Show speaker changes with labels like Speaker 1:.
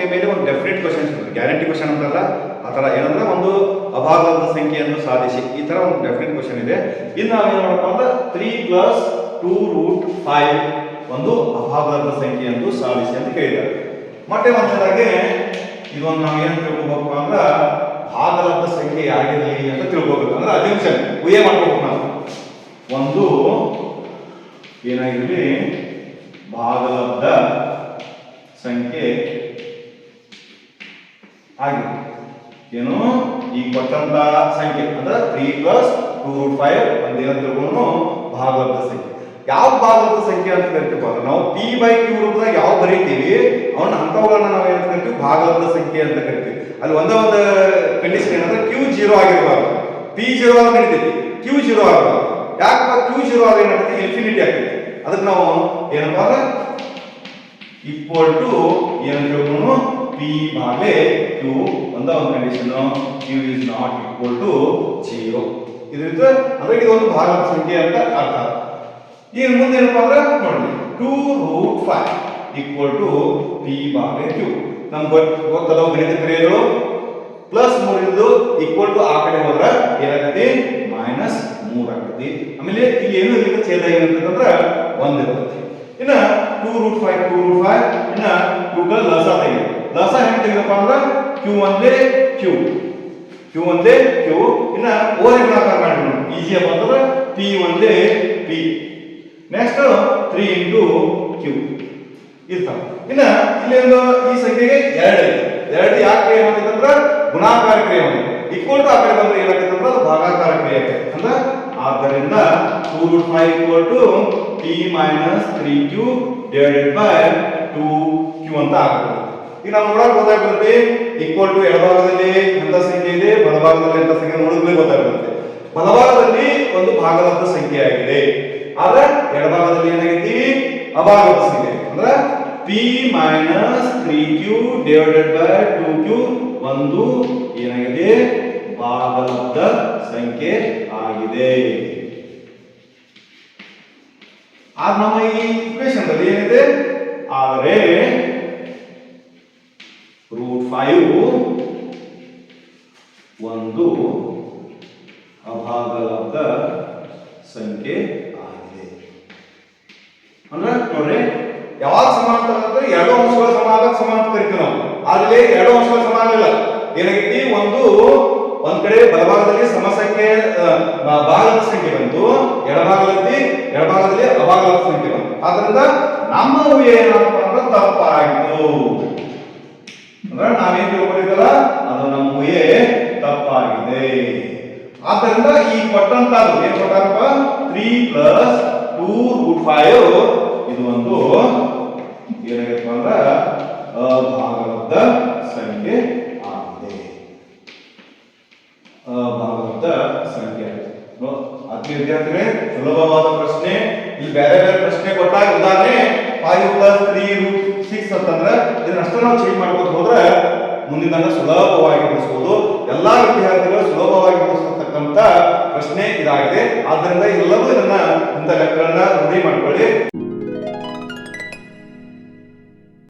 Speaker 1: ಸಂಖ್ಯೆ ಮೇಲೆ ಒಂದು ಡೆಫಿನೆಟ್ ಕ್ವಶನ್ ಗ್ಯಾರಂಟಿ ಕ್ವಶನ್ ಅಂತಲ್ಲ, ಆ ಥರ ಏನಂದ್ರೆ ಒಂದು ಅಭಾಗದ ಸಂಖ್ಯೆಯನ್ನು ಸಾಧಿಸಿ. ಈ ಥರ ಒಂದು ಡೆಫಿನೆಟ್ ಕ್ವಶನ್ ಇದೆ. ಇನ್ನು ನಾವು ಏನು ಮಾಡಪ್ಪ ಅಂದ್ರೆ three plus two root five ಒಂದು ಅಭಾಗದ ಸಂಖ್ಯೆಯನ್ನು ಸಾಧಿಸಿ ಅಂತ ಕೇಳಿದ್ದಾರೆ. ಮತ್ತೆ ಮತ್ತೆ ಇದೊಂದು ನಾವು ಏನು ತಿಳ್ಕೊಬೇಕು ಅಂದ್ರೆ ಭಾಗಲಬ್ಧ ಸಂಖ್ಯೆ ಯಾರಿರಲಿ ಅಂತ ತಿಳ್ಕೊಬೇಕು. ಅಂದ್ರೆ ಅಜಂಕ್ಷನ್ ಊಹೆ ಮಾಡ್ಕೋಬೇಕು ನಾವು. ಒಂದು ಏನಾಗಿರಲಿ, ಭಾಗಲಬ್ಧ ಸಂಖ್ಯೆ ಆಗಿದೆ ಏನು ಈ ಕೊಟ್ಟಂತ ಸಂಖ್ಯೆ ಅಂದ್ರೆ three plus two root five ಒಂದೇ ತಿಳ್ಕೊಂಡು ಭಾಗಲಬ್ಧ ಸಂಖ್ಯೆ. ಯಾವ ಭಾಗಲಬ್ಧ ಸಂಖ್ಯೆ ಅಂತ ಕರಿತೀವಿ ಅಂದ್ರೆ ನಾವು ಪಿ ಬೈ ಕ್ಯೂ ರೂಪದಾಗ ಯಾವ ಬರೀತೀವಿ? ಅವನ್ನ ಅಂತವುಗಳನ್ನ ನಾವು ಏನಂತ ಕರಿತೀವಿ? ಭಾಗಲಬ್ಧ ಸಂಖ್ಯೆ ಅಂತ ಕರಿತೀವಿ. ಅಲ್ಲಿ ಒಂದೇ ಒಂದು ಕಂಡೀಷನ್ ಏನಂದ್ರೆ ಕ್ಯೂ ಜೀರೋ ಆಗಿರಬಾರ್ದು. ಪಿ ಜೀರೋ ಆಗ ನಡೀತೈತಿ. ಕ್ಯೂ ಜೀರೋ ಆಗಬಾರ್ದು ಯಾಕಪ್ಪ ಕ್ಯೂ ಜೀರೋ ಆಗಿ ಏನಾಗುತ್ತೆ ಇನ್ಫಿನಿಟಿ ಆಗ್ತೈತಿ. ಅದಕ್ಕೆ ನಾವು ಏನಪ್ಪ ಅಂದ್ರೆ ಈಕ್ವಲ್ ಟು ಏನು ಹೇಳ್ಕೊಂಡು ಪಿ ಬಾಲೆ ಕ್ಯೂ ಒಂದ ಒಂದು condition Q is not equal to zero ಇದರಿಂದ ಇದು ಒಂದು ಭಾಗ ಸಂಖ್ಯೆ ಅಂತ ಅರ್ಥ. ಈಗ ಮುಂದೆ ಏನಪ್ಪಾ ಅಂದ್ರೆ ನೋಡಿ two root five equal to P ಬಾಲೆ ಕ್ಯೂ ನಮ್ಗೆ ಗೊತ್ತದ ಗಣಿತ ಕ್ರಿಯೆಗಳು ಪ್ಲಸ್ ಮೂರಿಂದು ಈಕ್ವಲ್ ಟು ಆ ಕಡೆ ಹೋದ್ರೆ ಏನಾಗತ್ತೆ ಮೈನಸ್ ಮೂರ್ ಆಗ್ತದೆ ಆಮೇಲೆ ಇಲ್ಲಿ ಏನು ಇರುತ್ತೆ? ಛೇದ ಏನಂತಂದ್ರೆ ಒಂದ್ ಇರ್ತದೆ ಇನ್ನ two root five two root five ಇನ್ನ ಟೂಗಲ್ ಲಸ ತೆಗಿದೆ ಲಸ ಹೆಂಗ್ ತೆಗೆದಪ್ಪ ಅಂದ್ರೆ ಕ್ಯೂ ಒಂದೇ ಕ್ಯೂ. ಕ್ಯೂ ಒಂದೇ ಕ್ಯೂ. ಇನ್ನ ಓರಿ ಗುಣಾಕಾರ ಮಾಡೋಣ ಈಸಿ ಬಂದ್ರೆ ಪಿ ಒಂದೇ P next three into Q ಇರ್ತಾವ. ಇನ್ನ ಇಲ್ಲಿ ಒಂದು ಈ ಸಂಖ್ಯೆಗೆ ಎರಡು ಐತೆ. ಎರಡು ಯಾಕೆ ಕ್ರಿಯೆ ಅಂದ್ರೆ ಗುಣಾಕಾರ ಕ್ರಿಯೆ ಹೊಂದಿದೆ ಈಕ್ವಲ್ ಟು ಆ ಕಡೆ ಬಂದ್ರೆ ಏನಾಗುತ್ತೆ ಅಂದ್ರೆ ಅದು ಭಾಗಾಕಾರ ಕ್ರಿಯೆ ಆಗ್ತದೆ ಅಂದ್ರೆ ಆದ್ದರಿಂದ two root five equal to P minus three Q divided by two Q ಅಂತ ಆಗುತ್ತೆ ಈಗ ನಾವು ನೋಡೋಕೆ ಗೊತ್ತಾಗ್ಬಿಡುತ್ತೆ ಈಕ್ವಲ್ ಟು ಎಡಭಾಗದಲ್ಲಿ ಎಂತ ಸಂಖ್ಯೆ ಇದೆ, ಬಲಭಾಗದಲ್ಲಿ ಎಂತ ಸಂಖ್ಯೆ ನೋಡಿದ್ಮೇಲೆ ಗೊತ್ತಾಗ್ಬಿಡುತ್ತೆ. ಬಲಭಾಗದಲ್ಲಿ ಒಂದು ಭಾಗಲಬ್ಧ ಸಂಖ್ಯೆ ಆಗಿದೆ. ಆದ್ರೆ ಎಡಭಾಗದಲ್ಲಿ ಏನಾಗೈತಿ ಅಭಾಗದ ಸಂಖ್ಯೆ ಅಂದ್ರೆ P minus three Q divided by two Q ಒಂದು ಏನಾಗಿದೆ? ಭಾಗಲಬ್ಧ ಸಂಖ್ಯೆ ಆಗಿದೆ. ಆಗ ನಮ್ಮ ಈ ಇಕ್ವೇಶನ್ ಅಲ್ಲಿ ಏನಿದೆ? ಆದರೆ ಫೈವ್ ಒಂದು ಅಭಾಗಲಬ್ಧ ಸಂಖ್ಯೆ ಆಗಿದೆ. ಅಂದ್ರೆ ನೋಡ್ರಿ, ಯಾವಾಗ ಸಮಾಂತರ ಅಂದ್ರೆ ಎರಡು ಅಂಶಗಳ ಸಮಾನ ಸಮಾನ ಕರಿತೀವಿ ನಾವು. ಅಲ್ಲಿ ಎರಡು ಅಂಶಗಳ ಸಮಾನ ಇಲ್ಲ ಏನಾಗೈತಿ? ಒಂದು, ಒಂದ್ ಕಡೆ ಬಲಭಾಗದಲ್ಲಿ ಸಮಸಂಖ್ಯೆ ಭಾಗದ ಸಂಖ್ಯೆ ಬಂತು. ಎಡಭಾಗದಲ್ಲಿ ಎಡಭಾಗದಲ್ಲಿ ಅಭಾಗದ ಸಂಖ್ಯೆ ಬಂತು. ಆದ್ರಿಂದ ನಮ್ಮ ಏನಪ್ಪ ಅಂದ್ರೆ ತಪ್ಪಾಯಿತು. ಅಂದ್ರೆ ನಾವೇನ್ ತಿಳ್ಕೊಂಡಿದ್ದಲ್ಲ, ಅದು ನಮ್ಮ ಊಹೆ ತಪ್ಪಾಗಿದೆ. ಆದ್ದರಿಂದ ಈ ಕೊಟ್ಟಂತದ್ದು ಏನ್ ಕೊಟ್ಟಾರಪ್ಪ? Three plus two root five ಇದು ಒಂದು ಏನಾಗೈತಪ್ಪ ಅಂದ್ರೆ ಅಭಾಗದ ಸಂಖ್ಯೆ ಆಗಿದೆ. ಅಭಾಗದ ಸಂಖ್ಯೆ ಆತ್ಮೀಯ ವಿದ್ಯಾರ್ಥಿಗಳೇ, ಸುಲಭವಾದ ಪ್ರಶ್ನೆ, ಇಲ್ಲಿ ಬೇರೆ ಬೇರೆ ಪ್ರಶ್ನೆ ಕೊಟ್ಟಾಗ ಉದಾಹರಣೆ five plus three root six ಅಂತಂದ್ರೆ ಇದನ್ನ ಅಷ್ಟೇ ನಾವು ಚೇಂಜ್ ಮಾಡ್ಕೊಂಡು ಮುಂದಿನ ಸುಲಭವಾಗಿ ಬಿಡಿಸಬಹುದು ಎಲ್ಲ ವಿದ್ಯಾರ್ಥಿಗಳು ಸುಲಭವಾಗಿ ಬಳಸತಕ್ಕಂತ ಪ್ರಶ್ನೆ ಇದಾಗಿದೆ. ಆದ್ದರಿಂದ ಎಲ್ಲವೂ ಇದನ್ನ ಇಂಥ ಲೆಕ್ಕಗಳನ್ನ ರೂಢಿ ಮಾಡ್ಕೊಳ್ಳಿ.